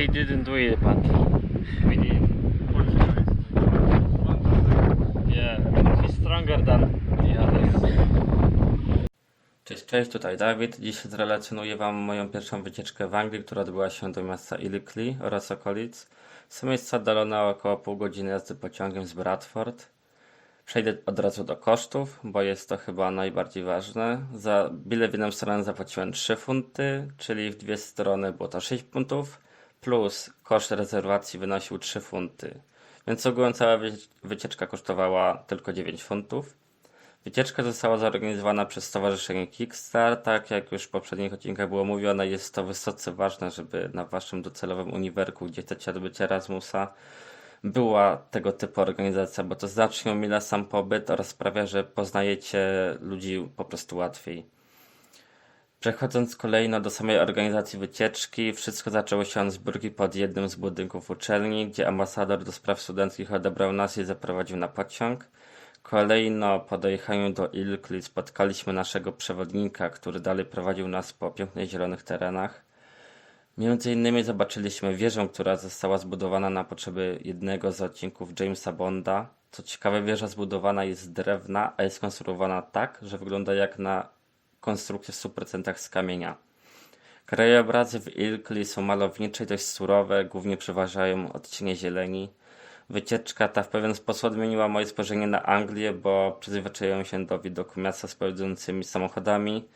They didn't do it, but we did. Yeah, he's stronger than the others. Cześć, cześć, tutaj Dawid. Dziś zrelacjonuję Wam moją pierwszą wycieczkę w Anglii, która odbyła się do miasta Ilkley oraz okolic. Są miejsca oddalone około pół godziny jazdy pociągiem z Bradford. Przejdę od razu do kosztów, bo jest to chyba najbardziej ważne. Za bilet w jedną stronę zapłaciłem 3 funty, czyli w dwie strony było to 6 funtów, plus koszt rezerwacji wynosił 3 funty. Więc ogółem cała wy- wycieczka kosztowała tylko 9 funtów. Wycieczka została zorganizowana przez Stowarzyszenie Kickstart. Tak jak już w poprzednich odcinkach było mówione, jest to wysoce ważne, żeby na waszym docelowym uniwerku, gdzie chcecie odbyć Erasmusa, była tego typu organizacja, bo to znacznie umila sam pobyt oraz sprawia, że poznajecie ludzi po prostu łatwiej. Przechodząc kolejno do samej organizacji wycieczki, wszystko zaczęło się od zbiórki pod jednym z budynków uczelni, gdzie ambasador do spraw studenckich odebrał nas i zaprowadził na pociąg. Kolejno po dojechaniu do Ilkley spotkaliśmy naszego przewodnika, który dalej prowadził nas po pięknych zielonych terenach. Między innymi zobaczyliśmy wieżę, która została zbudowana na potrzeby jednego z odcinków Jamesa Bonda. Co ciekawe, wieża zbudowana jest z drewna, a jest skonstruowana tak, że wygląda jak na konstrukcję w 100% z kamienia. Krajobrazy w Ilkley są malownicze i dość surowe, głównie przeważają odcienie zieleni. Wycieczka ta w pewien sposób odmieniła moje spojrzenie na Anglię, bo przyzwyczaiłem się do widoku miasta z pełdzącymi samochodami,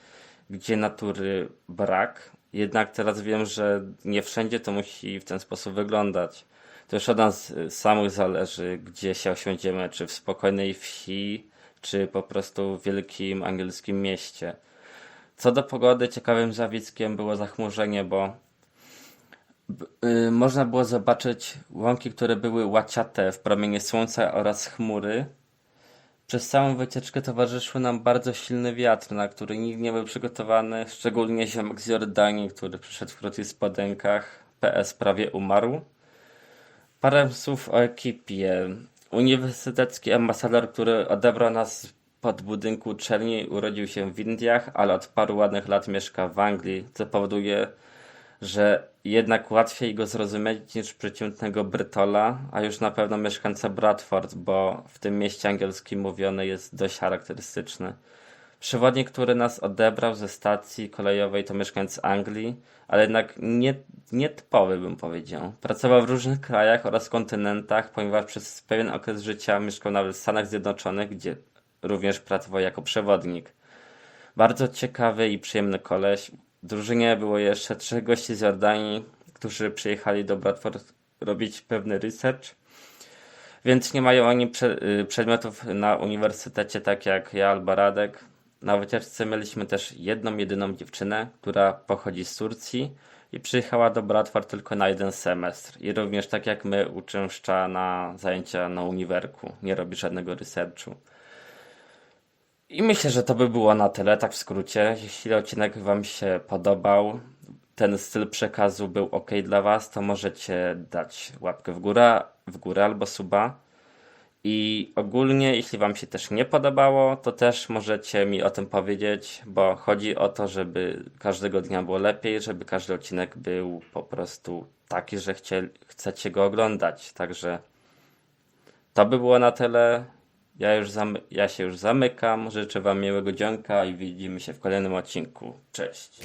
gdzie natury brak. Jednak teraz wiem, że nie wszędzie to musi w ten sposób wyglądać. To już od nas samych zależy, gdzie się osiądziemy, czy w spokojnej wsi, czy po prostu w wielkim angielskim mieście. Co do pogody, ciekawym zjawiskiem było zachmurzenie, bo y, można było zobaczyć łąki, które były łaciate w promienie słońca oraz chmury. Przez całą wycieczkę towarzyszył nam bardzo silny wiatr, na który nikt nie był przygotowany, szczególnie ziomek z Jordanii, który przyszedł w krótkich spodenkach. PS prawie umarł. Parę słów o ekipie. Uniwersytecki ambasador, który odebrał nas pod budynku uczelni, urodził się w Indiach, ale od paru ładnych lat mieszka w Anglii, co powoduje, że jednak łatwiej go zrozumieć niż przeciętnego Brytola, a już na pewno mieszkańca Bradford, bo w tym mieście angielski mówiony jest dość charakterystyczny. Przewodnik, który nas odebrał ze stacji kolejowej, to mieszkaniec Anglii, ale jednak nie, nietypowy bym powiedział. Pracował w różnych krajach oraz kontynentach, ponieważ przez pewien okres życia mieszkał nawet w Stanach Zjednoczonych, gdzie również pracował jako przewodnik. Bardzo ciekawy i przyjemny koleś. W drużynie było jeszcze trzech gości z Jordanii, którzy przyjechali do Bradford robić pewny research. Więc nie mają oni y, przedmiotów na uniwersytecie, tak jak ja albo Radek. Na wycieczce mieliśmy też jedną, jedyną dziewczynę, która pochodzi z Turcji i przyjechała do Bradford tylko na jeden semestr. I również tak jak my uczęszcza na zajęcia na uniwerku. Nie robi żadnego researchu. I myślę, że to by było na tyle, tak w skrócie. Jeśli odcinek Wam się podobał, ten styl przekazu był ok dla Was, to możecie dać łapkę w górę, w górę albo suba. I ogólnie, jeśli Wam się też nie podobało, to też możecie mi o tym powiedzieć, bo chodzi o to, żeby każdego dnia było lepiej, żeby każdy odcinek był po prostu taki, że chcie, chcecie go oglądać. Także to by było na tyle. Ja, już ja się już zamykam. Życzę Wam miłego dzionka i widzimy się w kolejnym odcinku. Cześć.